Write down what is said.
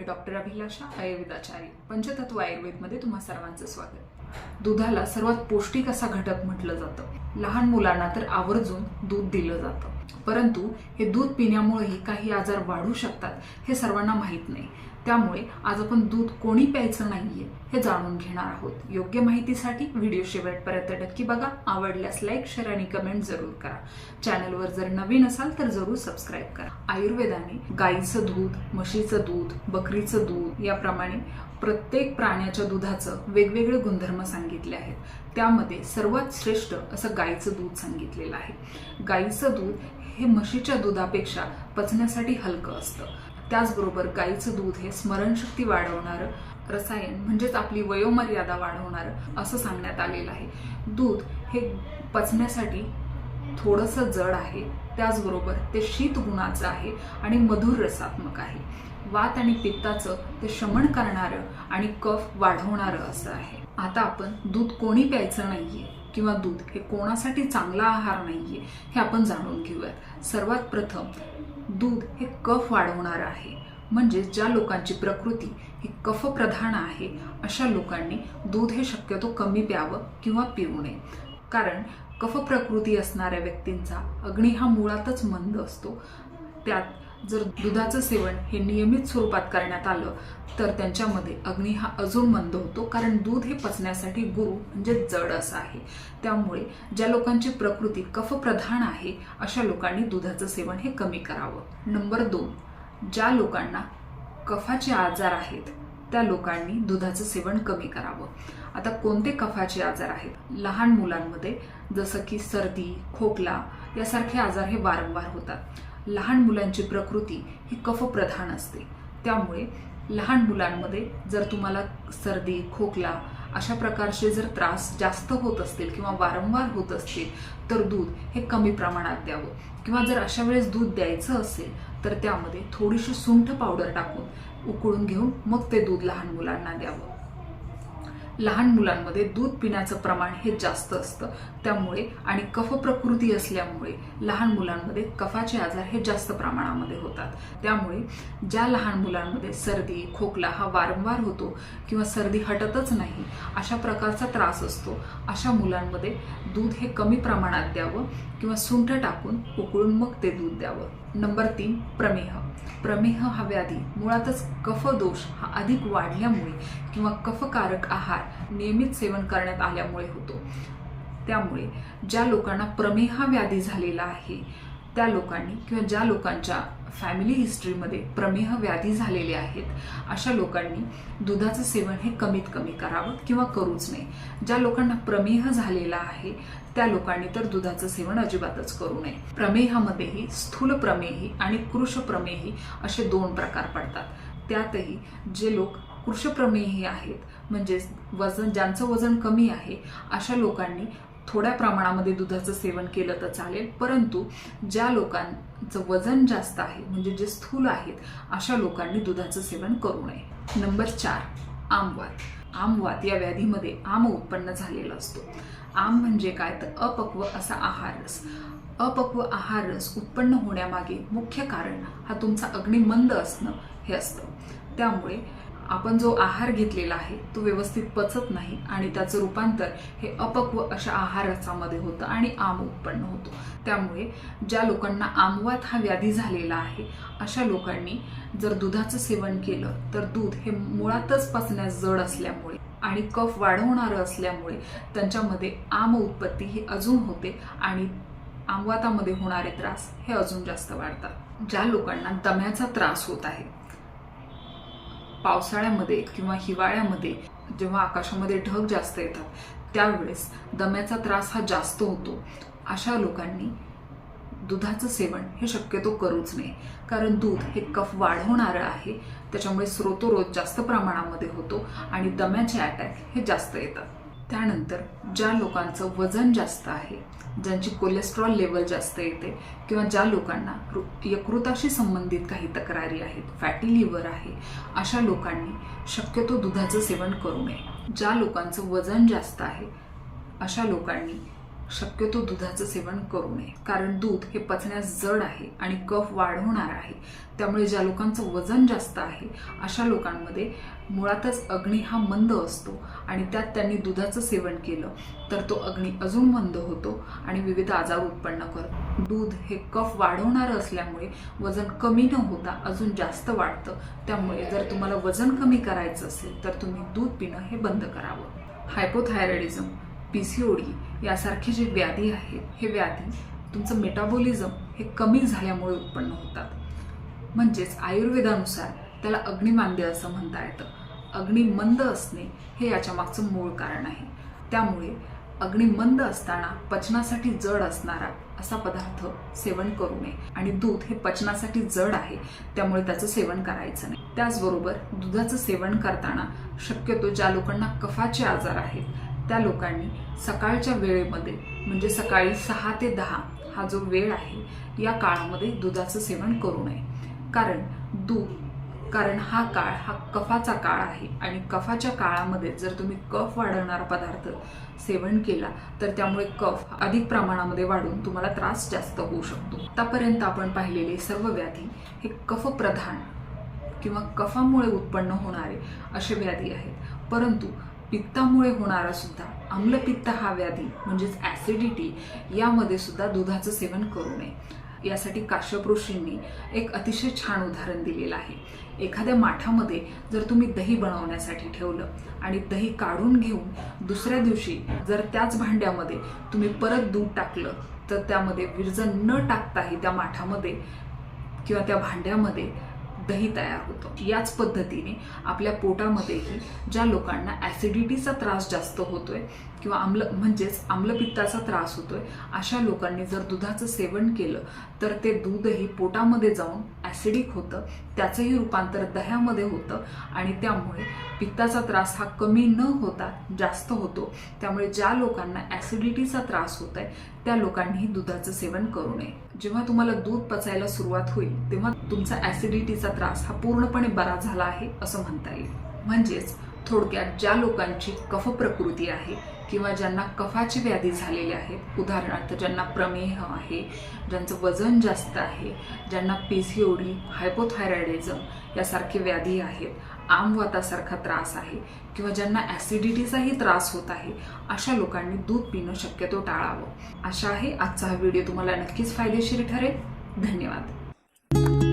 मी doctor अभिलाषा आयुर्वेदाचार्य. पंचतत्व आयुर्वेदमध्ये तुम्हा सर्वांचं स्वागत. दुधाला सर्वात पौष्टिक असा घटक म्हटलं जातं. लहान मुलांना तर आवर्जून दूध दिलं जातं. परंतु हे दूध पिण्यामुळेही काही आजार वाढू शकतात हे सर्वांना माहीत नाही. त्यामुळे आज आपण दूध कोणी प्यायचं नाहीये हे जाणून घेणार आहोत. योग्य माहितीसाठी व्हिडिओ शेवटपर्यंत नक्की बघा. आवडल्यास लाईक शेअर आणि कमेंट जरूर करा. चॅनलवर जर नवीन असाल तर जरूर सबस्क्राईब करा. आयुर्वेदाने गाईचं दूध म्हशीचं दूध बकरीचं दूध याप्रमाणे प्रत्येक प्राण्याच्या दुधाचं वेगवेगळे गुणधर्म सांगितले आहेत. त्यामध्ये सर्वात श्रेष्ठ असं गाईचं दूध सांगितलेलं आहे. गाईचं दूध हे म्हशीच्या दुधापेक्षा पचण्यासाठी हलकं असतं. त्याचबरोबर गाईचं दूध हे स्मरणशक्ती वाढवणारं रसायन म्हणजेच आपली वयोमर्यादा वाढवणारं असं सांगण्यात आलेलं आहे. दूध हे पचण्यासाठी थोडंसं जड आहे त्याचबरोबर ते शीत गुणाचं आहे आणि मधुर रसात्मक आहे. वात आणि पित्ताचं ते शमन करणारं आणि कफ वाढवणारं असं आहे. आता आपण दूध कोणी प्यायचं नाहीये किंवा दूध हे कोणासाठी चांगला आहार नाहीये हे आपण जाणून घेऊयात. सर्वात प्रथम दूध हे कफ वाढवणारं आहे. म्हणजे ज्या लोकांची प्रकृती ही कफप्रधान आहे अशा लोकांनी दूध हे शक्यतो कमी प्यावं किंवा पिऊ नये. कारण कफ प्रकृती असणाऱ्या व्यक्तींचा अग्नी हा मुळातच मंद असतो. त्यात जर दुधाचं सेवन हे नियमित स्वरूपात करण्यात आलं तर त्यांच्यामध्ये अग्नी हा अजून मंद होतो कारण दूध हे पचण्यासाठी गुरु म्हणजे जड असं आहे. त्यामुळे ज्या लोकांची प्रकृती कफप्रधान आहे अशा लोकांनी दुधाचं सेवन हे कमी करावं. नंबर दोन ज्या लोकांना कफाचे आजार आहेत त्या लोकांनी दुधाचं सेवन कमी करावं. आता कोणते कफाचे आजार आहेत? लहान मुलांमध्ये जसं की सर्दी खोकला यासारखे आजार हे वारंवार होतात. लहान मुलांची प्रकृती ही कफप्रधान असते. त्यामुळे लहान मुलांमध्ये जर तुम्हाला सर्दी खोकला अशा प्रकारचे जर त्रास जास्त होत असतील किंवा वारंवार होत असतील तर दूध हे कमी प्रमाणात द्यावं. किंवा जर अशा वेळेस दूध द्यायचं असेल तर त्यामध्ये थोडीशी सुंठ पावडर टाकून उकळून घेऊन मग ते दूध लहान मुलांना द्यावं. लहान मुलांमध्ये दूध पिण्याचं प्रमाण हे जास्त असतं. त्यामुळे आणि कफ प्रकृती असल्यामुळे लहान मुलांमध्ये कफाचे आजार हे जास्त प्रमाणामध्ये होतात. त्यामुळे ज्या लहान मुलांमध्ये सर्दी खोकला हा वारंवार होतो किंवा सर्दी हटतच नाही अशा प्रकारचा त्रास असतो अशा मुलांमध्ये दूध हे कमी प्रमाणात द्यावं किंवा सुंठ टाकून उकळून मग ते दूध द्यावं. नंबर तीन प्रमेह. प्रमेह हा व्याधी. मुळातच कफदोष हा अधिक वाढल्यामुळे किंवा कफकारक आहार नियमित सेवन करण्यात आल्यामुळे होतो. त्यामुळे ज्या लोकांना प्रमेह व्याधी झालेला आहे त्या लोकांनी किंवा ज्या लोकांच्या फॅमिली हिस्ट्रीमध्ये प्रमेह व्याधी झालेले आहेत. अशा लोकांनी दुधाचं सेवन हे कमीत कमी करावं किंवा करूच नये. ज्या लोकांना प्रमेह झालेला आहे त्या लोकांनी तर दुधाचं सेवन अजिबातच करू नये. प्रमेहामध्येही स्थूल प्रमेही आणि कृष प्रमेही असे दोन प्रकार पडतात. त्यातही जे लोक कृषप्रमेही आहेत म्हणजेच वजन ज्यांचं वजन कमी आहे अशा लोकांनी थोड्या प्रमाणामध्ये दुधाचं सेवन केलं तर चालेल. परंतु ज्या लोकांचं वजन जास्त आहे म्हणजे जे स्थूल आहेत अशा लोकांनी दुधाचं सेवन करू नये. नंबर चार आमवात. आमवात या व्याधीमध्ये आम उत्पन्न झालेला असतो. आम म्हणजे काय? तर अपक्व असा आहार रस. अपक्व आहार रस उत्पन्न होण्यामागे मुख्य कारण हा तुमचा अग्निमंद असणं हे असतं. त्यामुळे आपण जो आहार घेतलेला आहे तो व्यवस्थित पचत नाही आणि त्याचं रूपांतर हे अपक्व अशा आहाराचामध्ये होतं आणि आम उत्पन्न होतो. त्यामुळे ज्या लोकांना आमवात हा व्याधी झालेला आहे अशा लोकांनी जर दुधाचं सेवन केलं तर दूध हे मुळातच पचण्यास जड असल्यामुळे आणि कफ वाढवणारं असल्यामुळे त्यांच्यामध्ये आम उत्पत्ती ही अजून होते आणि आमवातामध्ये होणारे त्रास हे अजून जास्त वाढतात. ज्या लोकांना दम्याचा त्रास होत आहे पावसाळ्यामध्ये किंवा हिवाळ्यामध्ये जेव्हा आकाशामध्ये ढग जास्त येतात त्यावेळेस दम्याचा त्रास हा जास्त होतो. अशा लोकांनी दुधाचं सेवन हे शक्यतो करूच नये. कारण दूध हे कफ वाढवणारं आहे त्याच्यामुळे स्रोतोरोध जास्त प्रमाणामध्ये होतो आणि दम्याचे अटॅक हे जास्त येतात. त्यानंतर ज्या लोकांचं वजन जास्त आहे ज्यांची कोलेस्ट्रॉल लेवल जास्त येते किंवा ज्या लोकांना यकृताशी संबंधित काही तक्रारी आहेत फॅटी लिव्हर आहे अशा लोकांनी शक्यतो दुधाचं सेवन करू नये. ज्या लोकांचं वजन जास्त आहे अशा लोकांनी शक्यतो दुधाचं सेवन करू नये. कारण दूध हे पचण्यास जड आहे आणि कफ वाढवणार आहे. त्यामुळे ज्या लोकांचं वजन जास्त आहे अशा लोकांमध्ये मुळातच अग्नी हा मंद असतो आणि त्यात त्यांनी दुधाचं सेवन केलं तर तो अग्नी अजून मंद होतो आणि विविध आजार उत्पन्न करतो. दूध हे कफ वाढवणारं असल्यामुळे वजन कमी न होता अजून जास्त वाढतं. त्यामुळे जर तुम्हाला वजन कमी करायचं असेल तर तुम्ही दूध पिणं हे बंद करावं. Hypothyroidism P C O D यासारखे जे व्याधी आहेत हे व्याधी तुमचं मेटाबॉलिझम हे कमी झाल्यामुळे उत्पन्न होतात. म्हणजेच आयुर्वेदानुसार त्याला अग्निमांद्य असं म्हणता येतं. अग्निमंद असणे हे याच्या मागचं मूळ कारण आहे. त्यामुळे अग्निमंद असताना पचनासाठी जड असणारा असा पदार्थ सेवन करू नये. आणि दूध हे पचनासाठी जड आहे त्यामुळे त्याचं सेवन करायचं नाही. त्याचबरोबर दुधाचं सेवन करताना शक्यतो ज्या लोकांना कफाचे आजार आहेत त्या लोकांनी सकाळच्या वेळेमध्ये म्हणजे सकाळी सहा ते दहा हा जो वेळ आहे या काळामध्ये दुधाचं सेवन करू नये. कारण दूध कारण हा काळ हा कफाचा काळ आहे आणि कफाच्या काळामध्ये जर तुम्ही कफ वाढवणारा पदार्थ सेवन केला तर त्यामुळे कफ अधिक प्रमाणामध्ये वाढून तुम्हाला त्रास जास्त होऊ शकतो. आतापर्यंत आपण पाहिलेले सर्व व्याधी हे कफप्रधान किंवा कफामुळे उत्पन्न होणारे असे व्याधी आहेत. परंतु पित्तामुळे होणारा सुद्धा आम्लपित्त हा व्याधी म्हणजेच ॲसिडिटी यामध्ये सुद्धा दुधाचं सेवन करू नये. यासाठी काश्यप ऋषींनी एक अतिशय छान उदाहरण दिलेलं आहे. एखाद्या माठामध्ये जर तुम्ही दही बनवण्यासाठी ठेवलं आणि दही काढून घेऊन दुसऱ्या दिवशी जर त्याच भांड्यामध्ये तुम्ही परत दूध टाकलं तर त्यामध्ये विरजन न टाकताही त्या माठामध्ये किंवा त्या भांड्यामध्ये दही तयार होतं. याच पद्धतीने आपल्या पोटामध्येही ज्या लोकांना ॲसिडिटीचा त्रास जास्त होतोय किंवा आम्ल म्हणजेच आम्लपित्ताचा त्रास होतोय अशा लोकांनी जर दुधाचं सेवन केलं तर ते दूधही पोटामध्ये जाऊन ॲसिडिक होतं त्याचंही रूपांतर दह्यामध्ये होतं आणि त्यामुळे पित्ताचा त्रास हा कमी न होता जास्त होतो. त्यामुळे ज्या लोकांना ॲसिडिटीचा त्रास होत आहे त्या लोकांनीही दुधाचं सेवन करू नये. जेव्हा तुम्हाला दूध पचायला सुरुवात होईल तेव्हा तुमचा ॲसिडिटीचा त्रास हा पूर्णपणे बरा झाला आहे असं म्हणता येईल. म्हणजेच थोडक्यात ज्या लोकांची कफ प्रकृती आहे किंवा ज्यांना कफाची व्याधी झालेली आहेत उदाहरणार्थ ज्यांना प्रमेह आहे ज्यांचं वजन जास्त आहे ज्यांना P C OD D hypothyroidism यासारखे व्याधी आहेत आमवातासारखा त्रास आहे किंवा ज्यांना ॲसिडिटीचाही त्रास होत आहे अशा लोकांनी दूध पिणं शक्यतो टाळावं. अशा आहे आजचा हा व्हिडिओ तुम्हाला नक्कीच फायदेशीर ठरेल. धन्यवाद.